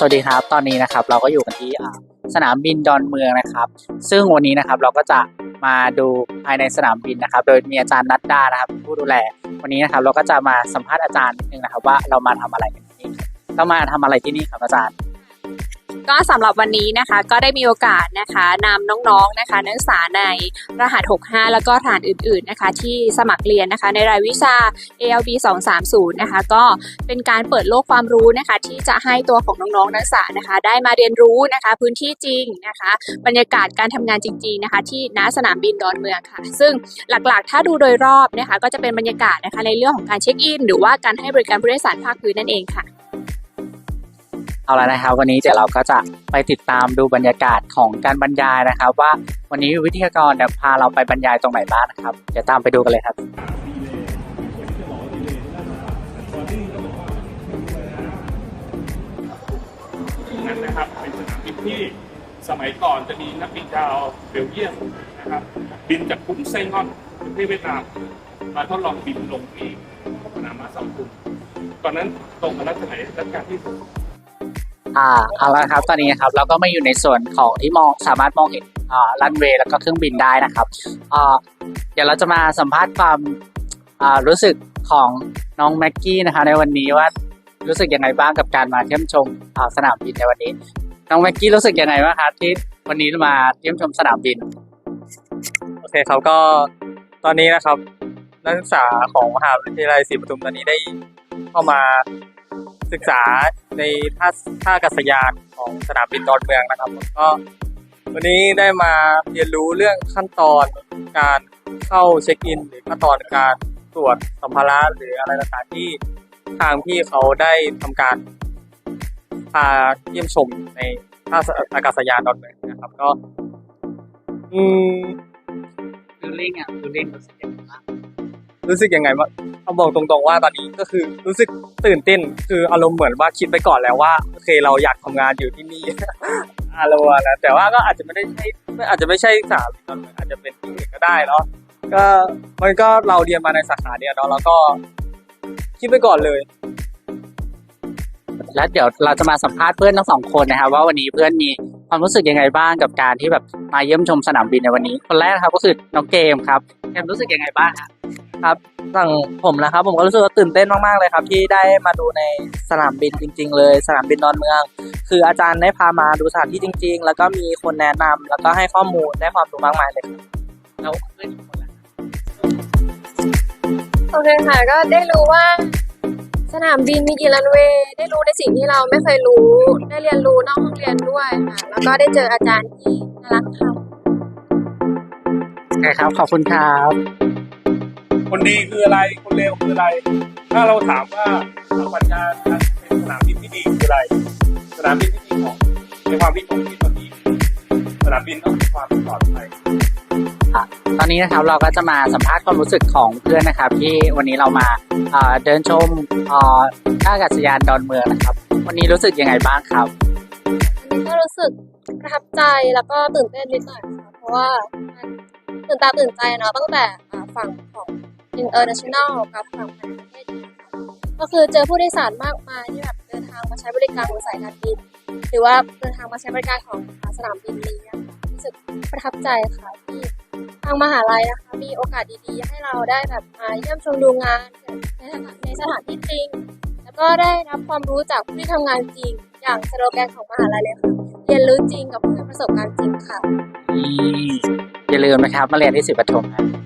สวัสดีครับ ตอนนี้นะครับเราก็อยู่กันที่สนามบินดอนเมืองนะครับ ซึ่งวันนี้นะครับเราก็จะมาดูภายในสนามบินนะครับ โดยมีอาจารย์นัดดานะครับผู้ดูแล วันนี้นะครับเราก็จะมาสัมภาษณ์อาจารย์นิดนึงนะครับว่าเรามาทำอะไรกันที่นี่เรามาทำอะไรที่นี่ครับอาจารย์ ก็สำหรับวันนี้นะคะก็ได้มีโอกาสนะคะนำน้องๆนะคะ นักศึกษาในรหัส 65 แล้วก็ฐานอื่นๆนะคะ ที่สมัครเรียนนะคะ ในรายวิชา ALB 230 นะคะ ก็เป็นการเปิดโลกความรู้นะคะ ที่จะให้ตัวของน้องๆนักศึกษานะคะ ได้มาเรียนรู้นะคะ พื้นที่จริงนะคะ บรรยากาศการทำงานจริง ๆนะคะ ที่ณสนามบินดอนเมืองค่ะ ซึ่งหลักๆ ถ้าดูโดยรอบนะคะ ก็จะเป็นบรรยากาศนะคะในเรื่องของการเช็คอินหรือว่าการให้บริการผู้โดยสารภาคพื้นนั่นเองค่ะ เอาละนะครับ วันนี้เดี๋ยวเราก็จะไปติดตามดูบรรยากาศของการบรรยายนะครับ ว่าวันนี้วิทยากรเนี่ยพาเราไปบรรยายตรงไหนบ้างนะครับเดี๋ยวตามไปดูกันเลยครับนั่นนะครับเป็นสนามบินที่สมัยก่อนจะมีนักบินดาวเบลเยียมนะครับ บินจากกรุงเซงอนประเทศเวียดนามมาทดลองบินลงที่สนามมาสองกุมตอนนั้นตรงกับรัชสมัยรัชกาลที่หก อ่าเอาละครับตอนนี้นะครับเราก็มาอยู่ในส่วนของที่มองสามารถมองเห็นอ่ารันเวย์แล้วก็เครื่องบินได้นะครับอ่าเดี๋ยวเราจะมาสัมภาษณ์ความอ่ารู้สึกของน้องแม็กกี้นะคะในวันนี้ว่ารู้สึกยังไงบ้างกับการมาเยี่ยมชมอ่าสนามบินในวันนี้ น้องแม็กกี้รู้สึกยังไงบ้างครับที่วันนี้มาเยี่ยมชมสนามบินโอเคครับก็ตอนนี้นะครับ นักศึกษาของมหาวิทยาลัยศรีปทุมตอนนี้ได้เข้ามาศึกษา ในท่าท่าอากาศยานของสนามบินดอนเมืองนะครับผมก็วันนี้ได้มาเรียนรู้เรื่องขั้นตอนการเข้าเช็คอิน หรือขั้นตอนการตรวจสัมภาระหรืออะไรต่างๆที่ทางพี่เขาได้ทำการพาเยี่ยมชมในท่าอากาศยานดอนเมืองนะครับ ก็ อืมฟิลลิ่งอะฟิลลิ่งรู้สึกยังไงบ้างรู้สึกยังไงบ้าง เอาบอกตรงๆว่าตอนนี้ก็คือรู้สึกตื่นเต้น คืออารมณ์เหมือนว่าคิดไปก่อนแล้วว่าโอเคเราอยากทำงานอยู่ที่นี่อารมณ์นะแต่ว่าก็อาจจะไม่ได้ใช่อาจจะไม่ใช่สาขาอาจจะเป็นที่อื่นก็ได้เนาะก็มันก็เราเรียนมาในสาขาเนี้ยเนาะแล้วก็คิดไปก่อนเลย แล้วเดี๋ยวเราจะมาสัมภาษณ์เพื่อนทั้งสองคนนะครับว่าวันนี้เพื่อนมีความรู้สึกยังไงบ้างกับการที่แบบมาเยี่ยมชมสนามบินในวันนี้ คนแรกครับก็คือน้องเกมครับเกมรู้สึกยังไงบ้างครับ สั่งผมนะครับ ผมก็รู้สึกว่าตื่นเต้นมากๆเลยครับ ที่ได้มาดูในสนามบินจริง ๆ เลย สนามบินดอนเมือง คืออาจารย์ได้พามาดูสถานที่จริง ๆ แล้วก็มีคนแนะนำแล้วก็ให้ข้อมูลได้ความรู้มากมายเลยครับแล้วเพื่อนอีกคนล่ะโอเคค่ะ ก็ได้รู้ว่าสนามบินมีกี่รันเวย์ได้รู้ในสิ่งที่เราไม่เคยรู้ ได้เรียนรู้นอกห้องเรียนด้วยค่ะแล้วก็ได้เจออาจารย์ที่น่ารักค่ะโอเคครับขอบคุณครับ คนดีคืออะไร คนเลวคืออะไร ถ้าเราถามว่าสถาปัตยาเป็นสนามบินที่ดีคืออะไร สนามบินที่ดีของในความคิดของที่ตอนนี้ สนามบินต้องมีความปลอดภัยตอนนี้นะครับเราก็จะมาสัมภาษณ์ความรู้สึกของเพื่อนนะครับ ที่วันนี้เรามาเอ่อเดินชมเอ่อท่าอากาศยานดอนเมืองนะครับ วันนี้รู้สึกยังไงบ้างครับอันนี้ก็รู้สึกประทับใจแล้วก็ตื่นเต้นนิดหน่อยค่ะเพราะว่ามันตื่นตาตื่นใจเนาะตั้งแต่อ่าฝั่งของ international กับฝั่งภายในประเทศก็คือเจอผู้โดยสารมากมายที่แบบเดินทางมาใช้บริการของสายการบิน หรือว่าเดินทางมาใช้บริการของสนามบินนี้รู้สึกประทับใจค่ะที่ทางมหาลัยนะคะมีโอกาสดีๆ ให้เราได้แบบมาเยี่ยมชมดูงานในสถานในสถานที่จริง แล้วก็ได้รับความรู้จากผู้ที่ทำงานจริง อย่างสโลแกนของมหาลัยเลยค่ะเรียนรู้จริงกับผู้มีประสบการณ์จริงค่ะอย่าลืมนะครับมาเรียนที่ศิริปฐมนะ